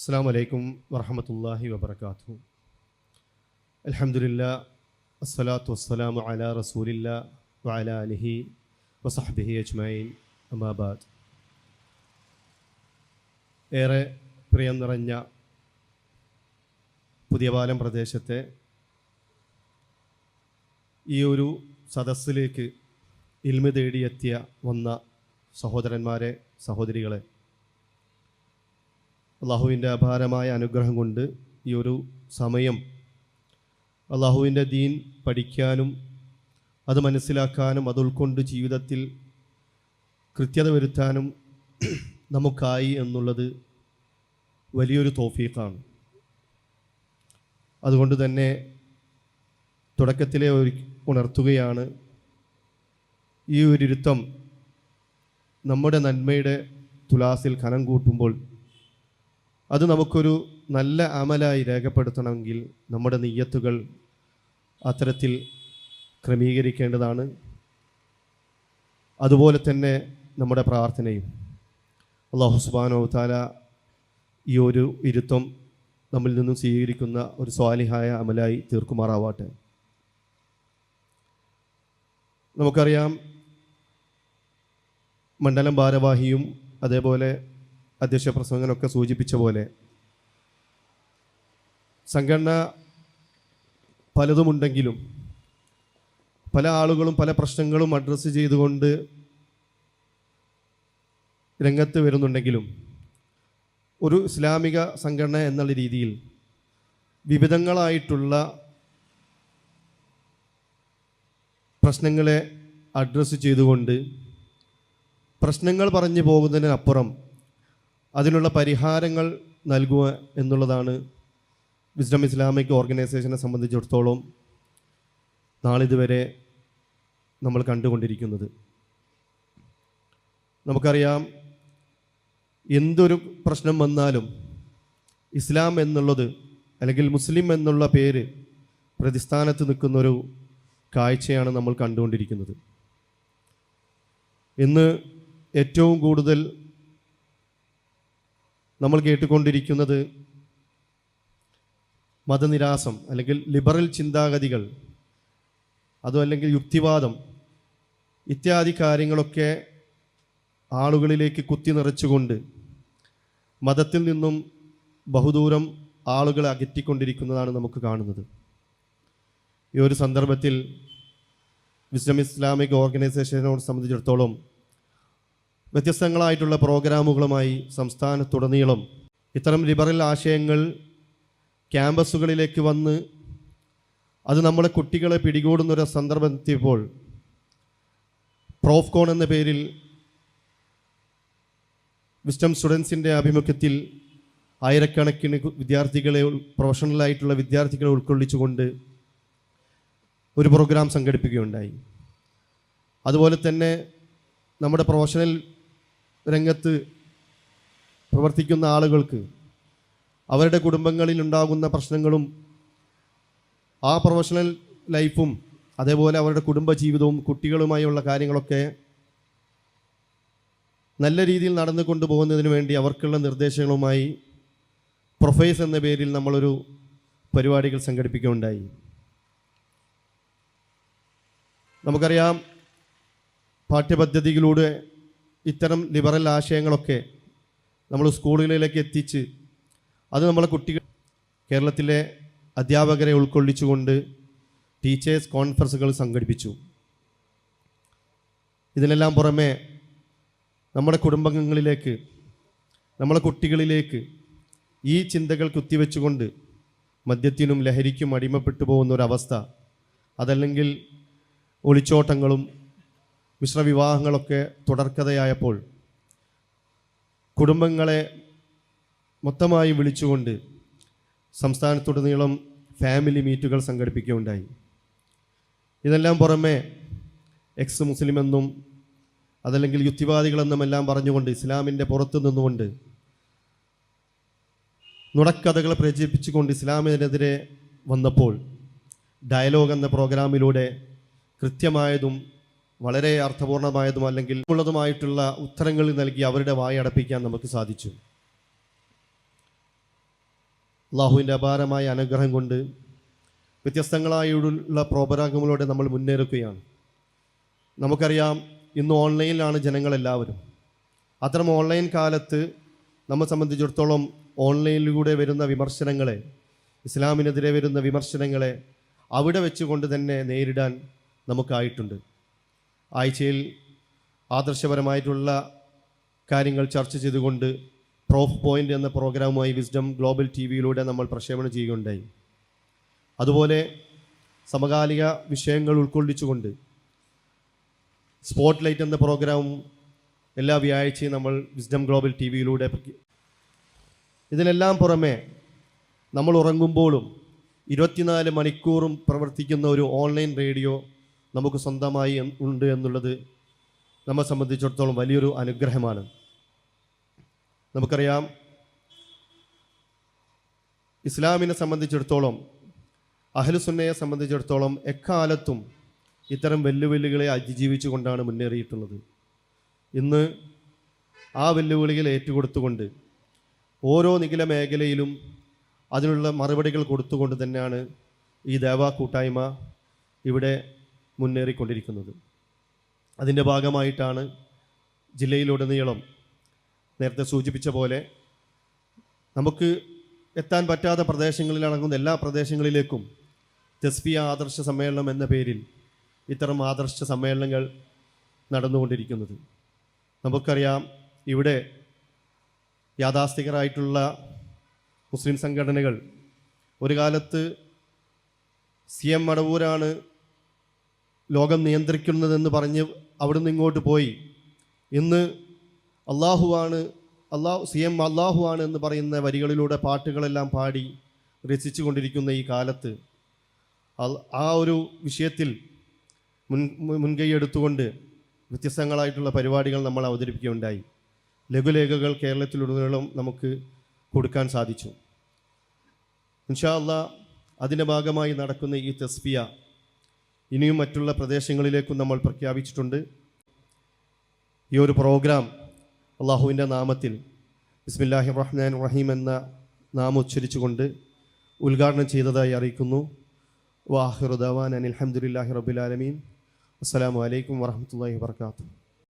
അസ്സാം വലൈക്കും വറഹമത്തല്ലാഹി വബർക്കാത്തു അലഹമുല്ല അസ്സലാത്തു വസ്സലാം അല റസൂലില്ല വഅല അലിഹി വസഹബിഹി അജ്മൈൻ അമാബാദ് ഏറെ പ്രിയം നിറഞ്ഞ പുതിയപാലം പ്രദേശത്തെ ഈ ഒരു സദസ്സിലേക്ക് ഇൽമ തേടിയെത്തിയ വന്ന സഹോദരന്മാരെ സഹോദരികളെ അള്ളാഹുവിന്റെ അപാരമായ അനുഗ്രഹം കൊണ്ട് ഈ ഒരു സമയം അള്ളാഹുവിന്റെ ദീൻ പഠിക്കാനും അത് മനസ്സിലാക്കാനും അത് ഉൾക്കൊണ്ട് ജീവിതത്തിൽ കൃത്യത വരുത്താനും നമുക്കായി എന്നുള്ളത് വലിയൊരു തോഫീക്കാണ് അതുകൊണ്ട് തന്നെ തുടക്കത്തിലെ ഒരു ഉണർത്തുകയാണ് ഈ ഒരു ഇരുത്തം നമ്മുടെ നന്മയുടെ തുലാസിൽ കനം കൂട്ടുമ്പോൾ അത് നമുക്കൊരു നല്ല അമലായി രേഖപ്പെടുത്തണമെങ്കിൽ നമ്മുടെ നെയ്യത്തുകൾ അത്തരത്തിൽ ക്രമീകരിക്കേണ്ടതാണ്. അതുപോലെ തന്നെ നമ്മുടെ പ്രാർത്ഥനയും. അള്ളാഹു സുബാനോ താല ഈ ഒരു ഇരുത്തം നമ്മിൽ നിന്നും സ്വീകരിക്കുന്ന ഒരു സ്വാലിഹായ അമലായി തീർക്കുമാറാവാട്ടെ. നമുക്കറിയാം മണ്ഡലം ഭാരവാഹിയും അതേപോലെ അധ്യക്ഷ പ്രസംഗനൊക്കെ സൂചിപ്പിച്ച പോലെ സംഘടന പലതുമുണ്ടെങ്കിലും പല ആളുകളും പല പ്രശ്നങ്ങളും അഡ്രസ്സ് ചെയ്തുകൊണ്ട് രംഗത്ത് വരുന്നുണ്ടെങ്കിലും ഒരു ഇസ്ലാമിക സംഘടന എന്നുള്ള രീതിയിൽ വിവിധങ്ങളായിട്ടുള്ള പ്രശ്നങ്ങളെ അഡ്രസ്സ് ചെയ്തുകൊണ്ട് പ്രശ്നങ്ങൾ പറഞ്ഞു പോകുന്നതിനപ്പുറം അതിനുള്ള പരിഹാരങ്ങൾ നൽകുക എന്നുള്ളതാണ് വിസ്ഡം ഇസ്ലാമിക് ഓർഗനൈസേഷനെ സംബന്ധിച്ചിടത്തോളം നാളിതുവരെ നമ്മൾ കണ്ടുകൊണ്ടിരിക്കുന്നത്. നമുക്കറിയാം എന്തൊരു പ്രശ്നം വന്നാലും ഇസ്ലാം എന്നുള്ളത് അല്ലെങ്കിൽ മുസ്ലിം എന്നുള്ള പേര് പ്രതിസ്ഥാനത്ത് നിൽക്കുന്നൊരു കാഴ്ചയാണ് നമ്മൾ കണ്ടുകൊണ്ടിരിക്കുന്നത്. ഇന്ന് ഏറ്റവും കൂടുതൽ നമ്മൾ കേട്ടുകൊണ്ടിരിക്കുന്നത് മതനിരാസം അല്ലെങ്കിൽ ലിബറൽ ചിന്താഗതികൾ അതും അല്ലെങ്കിൽ യുക്തിവാദം ഇത്യാദി കാര്യങ്ങളൊക്കെ ആളുകളിലേക്ക് കുത്തി നിറച്ചുകൊണ്ട് മതത്തിൽ നിന്നും ബഹുദൂരം ആളുകളെ അകറ്റിക്കൊണ്ടിരിക്കുന്നതാണ് നമുക്ക് കാണുന്നത്. ഈ ഒരു സന്ദർഭത്തിൽ വിസ്ഡം ഇസ്ലാമിക് ഓർഗനൈസേഷനോട് സംബന്ധിച്ചിടത്തോളം വ്യത്യസ്തങ്ങളായിട്ടുള്ള പ്രോഗ്രാമുകളുമായി സംസ്ഥാനത്തുടനീളം ഇത്തരം ലിബറൽ ആശയങ്ങൾ ക്യാമ്പസുകളിലേക്ക് വന്ന് അത് നമ്മളെ കുട്ടികളെ പിടികൂടുന്നൊരു സന്ദർഭം എത്തിയപ്പോൾ പ്രോഫ്കോൺ എന്ന പേരിൽ വിസ്റ്റം സ്റ്റുഡൻസിന്റെ ആഭിമുഖ്യത്തിൽ ആയിരക്കണക്കിന് വിദ്യാർത്ഥികളെ പ്രൊഫഷണലായിട്ടുള്ള വിദ്യാർത്ഥികളെ ഉൾക്കൊള്ളിച്ചുകൊണ്ട് ഒരു പ്രോഗ്രാം സംഘടിപ്പിക്കുകയുണ്ടായി. അതുപോലെ തന്നെ നമ്മുടെ പ്രൊഫഷണൽ രംഗത്ത് പ്രവർത്തിക്കുന്ന ആളുകൾക്ക് അവരുടെ കുടുംബങ്ങളിൽ ഉണ്ടാകുന്ന പ്രശ്നങ്ങളും ആ പ്രൊഫഷണൽ ലൈഫും അതേപോലെ അവരുടെ കുടുംബജീവിതവും കുട്ടികളുമായുള്ള കാര്യങ്ങളൊക്കെ നല്ല രീതിയിൽ നടന്നു കൊണ്ടുപോകുന്നതിന് വേണ്ടി അവർക്കുള്ള നിർദ്ദേശങ്ങളുമായി പ്രൊഫൈസ് എന്ന പേരിൽ നമ്മളൊരു പരിപാടികൾ സംഘടിപ്പിക്കുകയുണ്ടായി. നമുക്കറിയാം പാഠ്യപദ്ധതിയിലൂടെ ഇത്തരം ലിബറൽ ആശയങ്ങളൊക്കെ നമ്മൾ സ്കൂളുകളിലേക്ക് എത്തിച്ച് അത് നമ്മളെ കുട്ടികൾ കേരളത്തിലെ അധ്യാപകരെ ഉൾക്കൊള്ളിച്ചുകൊണ്ട് ടീച്ചേഴ്സ് കോൺഫറൻസുകൾ സംഘടിപ്പിച്ചു. ഇതിനെല്ലാം പുറമെ നമ്മുടെ കുടുംബങ്ങളിലേക്ക് നമ്മളെ കുട്ടികളിലേക്ക് ഈ ചിന്തകൾ കുത്തിവെച്ചുകൊണ്ട് മദ്യത്തിനും ലഹരിക്കും അടിമപ്പെട്ടു പോകുന്ന ഒരവസ്ഥ അതല്ലെങ്കിൽ ഒളിച്ചോട്ടങ്ങളും മിശ്രവിവാഹങ്ങളൊക്കെ തുടർക്കഥയായപ്പോൾ കുടുംബങ്ങളെ മൊത്തമായി വിളിച്ചുകൊണ്ട് സംസ്ഥാനത്തുടനീളം ഫാമിലി മീറ്റുകൾ സംഘടിപ്പിക്കുകയുണ്ടായി. ഇതെല്ലാം പുറമെ എക്സ് മുസ്ലിം എന്നും അതല്ലെങ്കിൽ യുക്തിവാദികളെന്നും എല്ലാം പറഞ്ഞുകൊണ്ട് ഇസ്ലാമിന്റെ പുറത്തു നിന്നുകൊണ്ട് നുടക്കഥകൾ പ്രചരിപ്പിച്ചുകൊണ്ട് ഇസ്ലാമിനെതിരെ വന്നപ്പോൾ ഡയലോഗ് എന്ന പ്രോഗ്രാമിലൂടെ കൃത്യമായതും വളരെ അർത്ഥപൂർണമായതും അല്ലെങ്കിൽ ഉള്ളതുമായിട്ടുള്ള ഉത്തരങ്ങൾ നൽകി അവരുടെ വായ അടപ്പിക്കാൻ നമുക്ക് സാധിച്ചു. അള്ളാഹുവിന്റെ അപാരമായ അനുഗ്രഹം കൊണ്ട് വ്യത്യസ്തങ്ങളായുള്ള പ്രോപരാഗങ്ങളോടെ നമ്മൾ മുന്നേറുകയാണ്. നമുക്കറിയാം ഇന്ന് ഓൺലൈനിലാണ് ജനങ്ങളെല്ലാവരും. അത്തരം ഓൺലൈൻ കാലത്ത് നമ്മെ സംബന്ധിച്ചിടത്തോളം ഓൺലൈനിലൂടെ വരുന്ന വിമർശനങ്ങളെ ഇസ്ലാമിനെതിരെ വരുന്ന വിമർശനങ്ങളെ അവിടെ വെച്ചുകൊണ്ട് തന്നെ നേരിടാൻ നമുക്കായിട്ടുണ്ട്. ആഴ്ചയിൽ ആദർശപരമായിട്ടുള്ള കാര്യങ്ങൾ ചർച്ച ചെയ്തുകൊണ്ട് പ്രോഫ് പോയിന്റ് എന്ന പ്രോഗ്രാമുമായി വിസ്ഡം ഗ്ലോബൽ ടി വിയിലൂടെ നമ്മൾ പ്രക്ഷേപണം ചെയ്യുകയുണ്ടായി. അതുപോലെ സമകാലിക വിഷയങ്ങൾ ഉൾക്കൊള്ളിച്ചുകൊണ്ട് സ്പോട്ട് ലൈറ്റ് എന്ന പ്രോഗ്രാമും എല്ലാ വ്യാഴ്ചയും നമ്മൾ വിസ്ഡം ഗ്ലോബൽ ടി വിയിലൂടെ ഇതിനെല്ലാം പുറമെ നമ്മൾ ഉറങ്ങുമ്പോഴും ഇരുപത്തിനാല് മണിക്കൂറും പ്രവർത്തിക്കുന്ന ഒരു ഓൺലൈൻ റേഡിയോ നമുക്ക് സ്വന്തമായി ഉണ്ട് എന്നുള്ളത് നമ്മെ സംബന്ധിച്ചിടത്തോളം വലിയൊരു അനുഗ്രഹമാണ്. നമുക്കറിയാം ഇസ്ലാമിനെ സംബന്ധിച്ചിടത്തോളം അഹലുസുന്നയെ സംബന്ധിച്ചിടത്തോളം എക്കാലത്തും ഇത്തരം വെല്ലുവിളികളെ അതിജീവിച്ചുകൊണ്ടാണ് മുന്നേറിയിട്ടുള്ളത്. ഇന്ന് ആ വെല്ലുവിളികൾ ഏറ്റുകൊടുത്തുകൊണ്ട് ഓരോ നിഖില മേഖലയിലും അതിനുള്ള മറുപടികൾ കൊടുത്തുകൊണ്ട് തന്നെയാണ് ഈ ദേവാ കൂട്ടായ്മ ഇവിടെ മുന്നേറിക്കൊണ്ടിരിക്കുന്നത്. അതിന്റെ ഭാഗമായിട്ടാണ് ജില്ലയിലുടനീളം നേരത്തെ സൂചിപ്പിച്ച പോലെ നമുക്ക് എത്താൻ പറ്റാത്ത പ്രദേശങ്ങളിലടങ്ങുന്ന എല്ലാ പ്രദേശങ്ങളിലേക്കും തെസ്ഫിയ ആദർശ സമ്മേളനം എന്ന പേരിൽ ഇത്തരം ആദർശ സമ്മേളനങ്ങൾ നടന്നുകൊണ്ടിരിക്കുന്നത്. നമുക്കറിയാം ഇവിടെ യാഥാസ്ഥികരായിട്ടുള്ള മുസ്ലിം സംഘടനകൾ ഒരു കാലത്ത് സി എം മടവൂരാണ് ലോകം നിയന്ത്രിക്കുന്നതെന്ന് പറഞ്ഞ് അവിടുന്ന് ഇങ്ങോട്ട് പോയി. ഇന്ന് അള്ളാഹുവാണ് അള്ളാഹു സി എം അള്ളാഹുവാണ് എന്ന് പറയുന്ന വരികളിലൂടെ പാട്ടുകളെല്ലാം പാടി രസിച്ചു കൊണ്ടിരിക്കുന്ന ഈ കാലത്ത്. ആ ഒരു വിഷയത്തിൽ മുൻ മുൻ- മുൻകൈ എടുത്തുകൊണ്ട് വ്യത്യസ്തങ്ങളായിട്ടുള്ള പരിപാടികൾ നമ്മൾ അവതരിപ്പിക്കുകയുണ്ടായി. ലഘുലേഖകൾ കേരളത്തിലുടനീളം നമുക്ക് കൊടുക്കാൻ സാധിച്ചു. ഇൻഷാ അല്ലാ അതിന്റെ ഭാഗമായി നടക്കുന്ന ഈ തസ്ഫിയ ഇനിയും മറ്റുള്ള പ്രദേശങ്ങളിലേക്കും നമ്മൾ പ്രഖ്യാപിച്ചിട്ടുണ്ട്. ഈ ഒരു പ്രോഗ്രാം അള്ളാഹുവിന്റെ നാമത്തിൽ ബിസ്മില്ലാഹി റഹ്മാൻ റഹീം എന്ന നാമം ഉച്ചരിച്ചുകൊണ്ട് ഉദ്ഘാടനം ചെയ്തതായി അറിയിക്കുന്നു. വാഹിറുദാൻ അനിൽ അലഹമുല്ലാഹി റബുലാലമീൻ അസ്സാം വലൈക്കും വരഹമുല്ലാ വർക്കാത്തു